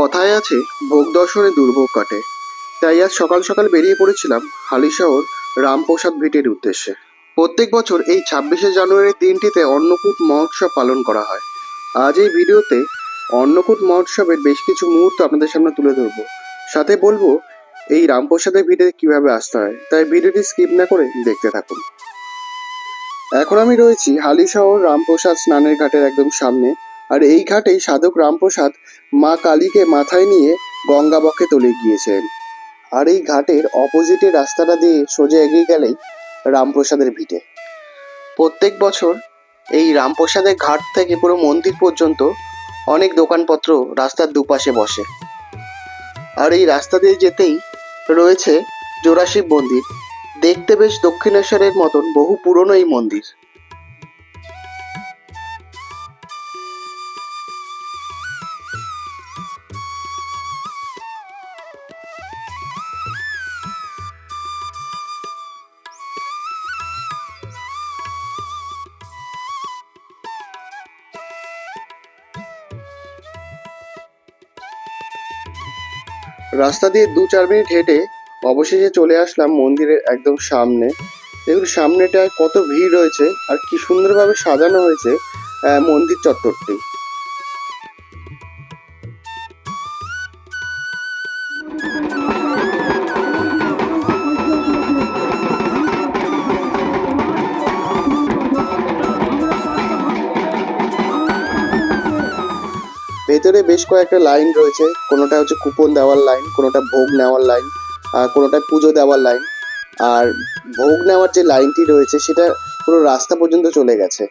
কথায় আছে, ভোগ দর্শনে দুর্ভোগ কাটে। তাই আজ সকাল সকাল বেরিয়ে পড়েছিলাম হালিশহর রামপ্রসাদ ভিটের উদ্দেশ্যে। প্রত্যেক বছর এই ছাব্বিশে জানুয়ারির দিনটিতে অন্নকূট মহোৎসব পালন করা হয়। আজ এই ভিডিওতে অন্নকূট মহোৎসবের বেশ কিছু মুহূর্ত আপনাদের সামনে তুলে ধরবো। সাথে বলব, এই রামপ্রসাদের ভিটে কীভাবে আসতে হয়, তাই ভিডিওটি স্কিপ না করে দেখতে থাকুন। এখন আমি রয়েছি হালিশহর রামপ্রসাদ স্নানের ঘাটের একদম সামনে আর এই ঘাটেই সাধক রামপ্রসাদ মা কালীকে মাথায় নিয়ে গঙ্গাবক্ষে তলে গিয়েছেন। আর এই ঘাটের অপোজিটে রাস্তাটা দিয়ে সোজা এগিয়ে গেলেই রামপ্রসাদের ভিটে। প্রত্যেক বছর এই রামপ্রসাদের ঘাট থেকে পুরো মন্দির পর্যন্ত অনেক দোকানপত্র রাস্তার দুপাশে বসে। আর এই রাস্তা দিয়ে যেতেই রয়েছে জোড়াশিব মন্দির। দেখতে বেশ দক্ষিণেশ্বরের মতন বহু পুরনো এই মন্দির। রাস্তা দিয়ে দু চার মিনিট হেঁটে অবশেষে চলে আসলাম মন্দিরের একদম সামনে। দেখুন, সামনেটায় কত ভিড় রয়েছে আর কি সুন্দরভাবে সাজানো হয়েছে মন্দির চত্বরটি। ভেতরে বেশ কয়েকটা লাইন রয়েছে। কোনোটা হচ্ছে কুপন দেওয়ার লাইন, কোনোটা ভোগ নেওয়ার লাইন, আর কোনোটা পুজো দেওয়ার লাইন। আর ভোগ নেওয়ার যে লাইনটি রয়েছে, সেটা পুরো রাস্তা পর্যন্ত চলে গেছে।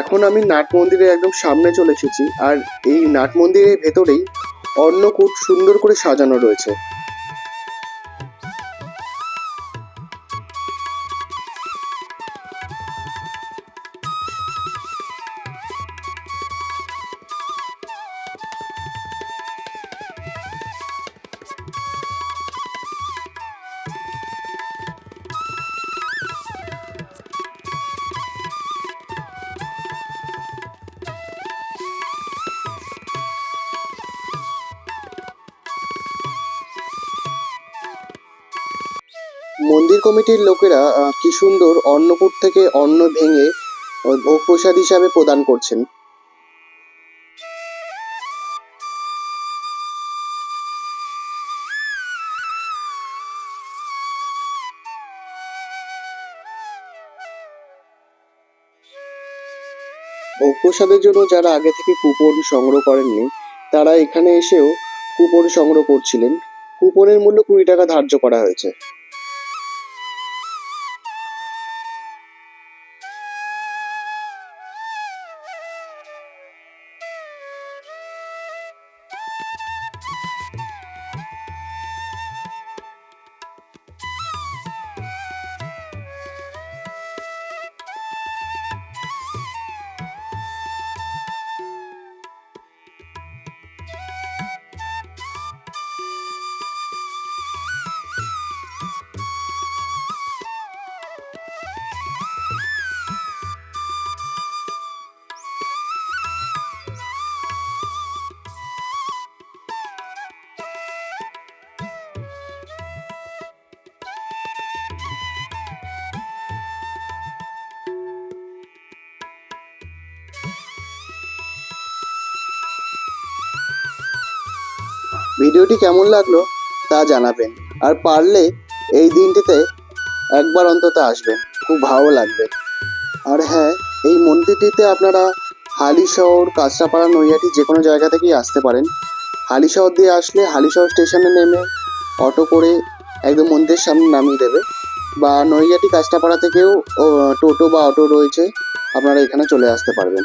এখন আমি নাট মন্দিরের একদম সামনে চলে এসেছি, আর এই নাট মন্দিরের ভেতরেই অন্নকূট সুন্দর করে সাজানো রয়েছে। মন্দির কমিটির লোকেরা কি সুন্দর অন্নকূট থেকে অন্ন ভেঙে ভোগ প্রসাদ হিসাবে প্রদান করছেন। ভোগ প্রসাদের জন্য যারা আগে থেকে কুপন সংগ্রহ করেননি, তারা এখানে এসেও কুপন সংগ্রহ করছিলেন। কুপনের মূল্য কুড়ি টাকা ধার্য করা হয়েছে। ভিডিওটি কেমন লাগল তা জানাবেন। আর পারলে এই দিনটিতে একবার অন্তত আসবেন। খুব ভালো লাগবে। আর হ্যাঁ এই মন্দিরটিতে আপনারা হালিশহর, কাঁচরাপাড়া, নৈহাটি যে কোনো জায়গা থেকেই আসতে পারেন। হালিশহর দিয়ে আসলে হালিশহর স্টেশনে নেমে অটো করে একদম মন্দিরের সামনে নামিয়ে দেবে। বা নৈহাটি, কাঁচরাপাড়া থেকেও টোটো বা অটো রয়েছে, আপনারা এখানে চলে আসতে পারবেন।